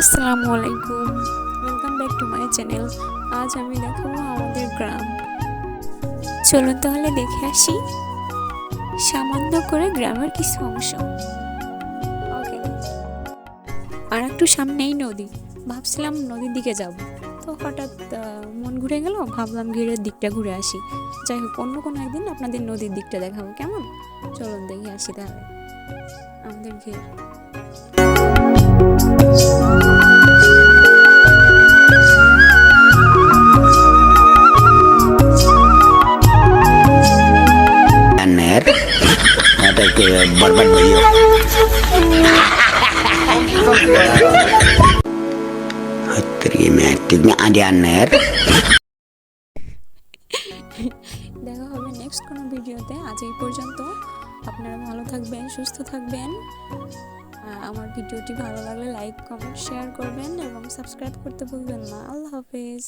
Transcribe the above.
আসসালামু আলাইকুম welcome back to my channel আজ আমি দেখাবো আমাদের গ্রাম। চলুন তাহলে দেখে আসি সামান্য করে গ্রামের কিছু অংশ। ওকে আর একটু সামনেই নদী। ভাবছিলাম নদীর দিকে যাব। তো হঠাৎ মন ঘুরে গেল, ভাবলাম ঘিরের দিকটা ঘুরে আসি। যাই হোক, অন্য কোনো একদিন আপনাদের নদীর দিকটা দেখাবো, কেমন? চলুন দেখে আসি তাহলে। আমাদের ঘের। Terima ada aner. দেখা হবে নেক্সট কোনো ভিডিওতে। আজ এই পর্যন্ত। আপনারা ভালো থাকবেন, সুস্থ থাকবেন। আমার ভিডিওটি ভালো লাগলে লাইক কমেন্ট শেয়ার করবেন এবং সাবস্ক্রাইব করতে ভুলবেন না। আল্লাহ হাফেজ।